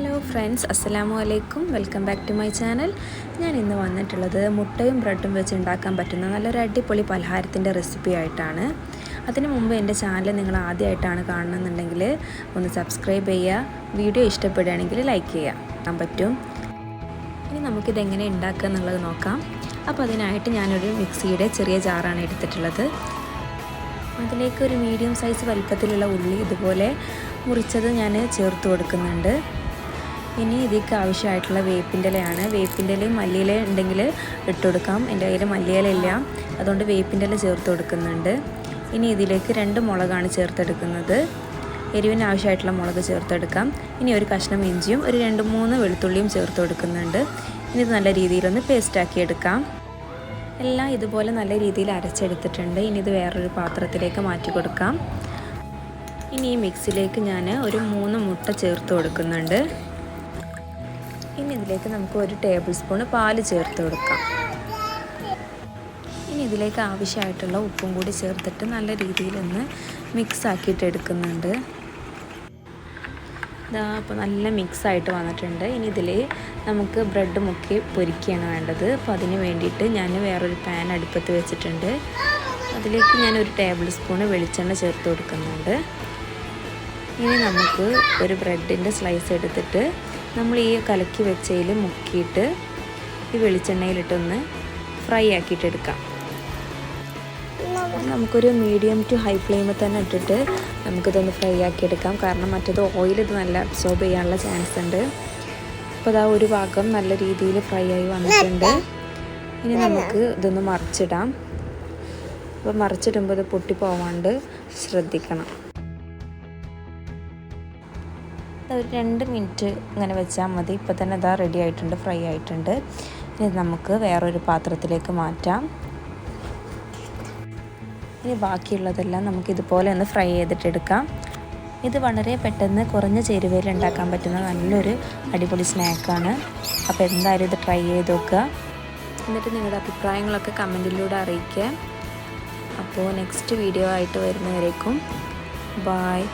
Hello friends അസ്സലാമു അലൈക്കും welcome back to my channel ഞാൻ ഇന്ന് വന്നിട്ടുള്ളത് മുട്ടയും ബ്രെഡും വെച്ച് ഉണ്ടാക്കാൻ പറ്റുന്ന നല്ലൊരു അടിപൊളി പലഹാരത്തിന്റെ റെസിപ്പി ആയിട്ടാണ്. അതിന് മുമ്പ് എന്റെ ചാനൽ നിങ്ങൾ ആദ്യമായിട്ടാണ് കാണണമെന്നുണ്ടെങ്കിൽ ഒന്ന് സബ്സ്ക്രൈബ് ചെയ്യുക. വീഡിയോ ഇഷ്ടപ്പെടുകയാണെങ്കിൽ ലൈക്ക് ചെയ്യുക. കാണാൻ പറ്റും. ഇനി നമുക്കിതെങ്ങനെ ഉണ്ടാക്കുക എന്നുള്ളത് നോക്കാം. അപ്പോൾ അതിനായിട്ട് ഞാനൊരു മിക്സിയുടെ ചെറിയ ജാറാണ് എടുത്തിട്ടുള്ളത്. അതിലേക്ക് ഒരു മീഡിയം സൈസ് വലിപ്പത്തിലുള്ള ഉള്ളി ഇതുപോലെ മുറിച്ചത് ഞാൻ ചേർത്ത് കൊടുക്കുന്നുണ്ട്. ഇനി ഇതിലേക്ക് ആവശ്യമായിട്ടുള്ള വേപ്പിന്റെ ഇലയാണ്. വേപ്പിന്റെ ഇലയും മല്ലിയില ഉണ്ടെങ്കിൽ ഇട്ട് കൊടുക്കാം. എന്റെ കയ്യിൽ മല്ലിയില ഇല്ല. അതുകൊണ്ട് വേപ്പിന്റെ ഇല ചേർത്ത് കൊടുക്കുന്നുണ്ട്. ഇനി ഇതിലേക്ക് രണ്ട് മുളകാണ് ചേർത്തെടുക്കുന്നത്. എരിവിന് ആവശ്യമായിട്ടുള്ള മുളക് ചേർത്തെടുക്കാം. ഇനി ഒരു കഷ്ണം ഇഞ്ചിയും ഒരു രണ്ട് മൂന്ന് വെളുത്തുള്ളിയും ചേർത്ത് കൊടുക്കുന്നുണ്ട്. ഇനി ഇത് നല്ല രീതിയിലൊന്ന് പേസ്റ്റാക്കി എടുക്കാം. എല്ലാം ഇതുപോലെ നല്ല രീതിയിൽ അരച്ചെടുത്തിട്ടുണ്ട്. ഇനി ഇത് വേറൊരു പാത്രത്തിലേക്ക് മാറ്റി കൊടുക്കാം. ഇനി ഈ മിക്സിലേക്ക് ഞാൻ ഒരു മൂന്ന് മുട്ട ചേർത്ത് കൊടുക്കുന്നുണ്ട്. ഇനി ഇതിലേക്ക് നമുക്ക് ഒരു ടേബിൾ സ്പൂൺ പാൽ ചേർത്ത് കൊടുക്കാം. ഇനി ഇതിലേക്ക് ആവശ്യമായിട്ടുള്ള ഉപ്പും കൂടി ചേർത്തിട്ട് നല്ല രീതിയിലൊന്ന് മിക്സ് ആക്കിയിട്ട് എടുക്കുന്നുണ്ട്. ഇതാ അപ്പോൾ നല്ല മിക്സ് ആയിട്ട് വന്നിട്ടുണ്ട്. ഇനി ഇതിൽ നമുക്ക് ബ്രെഡ് മുക്കി പൊരിക്കുകയാണ് വേണ്ടത്. അപ്പോൾ അതിന് വേണ്ടിയിട്ട് ഞാൻ വേറൊരു പാൻ അടുപ്പത്ത് വെച്ചിട്ടുണ്ട്. അതിലേക്ക് ഞാൻ ഒരു ടേബിൾ സ്പൂൺ വെളിച്ചെണ്ണ ചേർത്ത് കൊടുക്കുന്നുണ്ട്. ഇനി നമുക്ക് ഒരു ബ്രെഡിന്റെ സ്ലൈസ് എടുത്തിട്ട് നമ്മൾ ഈ കലക്കി വെച്ചതിൽ മുക്കിയിട്ട് ഈ വെളിച്ചെണ്ണയിലിട്ടൊന്ന് ഫ്രൈ ആക്കിയിട്ടെടുക്കാം നമുക്കൊരു മീഡിയം ടു ഹൈ ഫ്ലെയിമിൽ തന്നെ ഇട്ടിട്ട് നമുക്കിതൊന്ന് ഫ്രൈ ആക്കിയെടുക്കാം കാരണം മറ്റത് ഓയിൽ ഇത് നല്ല അബ്സോർബ് ചെയ്യാനുള്ള ചാൻസ് ഉണ്ട്. അപ്പോൾ അതാ ഒരു ഭാഗം നല്ല രീതിയിൽ ഫ്രൈ ആയി വന്നിട്ടുണ്ട്. ഇനി നമുക്ക് ഇതൊന്ന് മറിച്ചിടാം. അപ്പോൾ മറിച്ചിടുമ്പോൾ ഇത് പൊട്ടി പോവാണ്ട് ശ്രദ്ധിക്കണം. ഒരു രണ്ട് മിനിറ്റ് ഇങ്ങനെ വെച്ചാൽ മതി. ഇപ്പോൾ തന്നെ ഇതാ റെഡി ആയിട്ടുണ്ട് ഫ്രൈ ആയിട്ടുണ്ട്. ഇനി നമുക്ക് വേറൊരു പാത്രത്തിലേക്ക് മാറ്റാം. ഇനി ബാക്കിയുള്ളതെല്ലാം നമുക്ക് ഇതുപോലെ ഒന്ന് ഫ്രൈ ചെയ്തിട്ടെടുക്കാം ഇത് വളരെ പെട്ടെന്ന് കുറഞ്ഞ ചേരുവയിൽ ഉണ്ടാക്കാൻ പറ്റുന്ന നല്ലൊരു അടിപൊളി സ്നാക്കാണ് അപ്പോൾ എന്തായാലും ഇത് ട്രൈ ചെയ്ത് നോക്കുക. എന്നിട്ട് നിങ്ങളുടെ അഭിപ്രായങ്ങളൊക്കെ കമന്റിലൂടെ അറിയിക്കുക. അപ്പോൾ നെക്സ്റ്റ് വീഡിയോ ആയിട്ട് വരുന്നവരേക്കും. ബായ്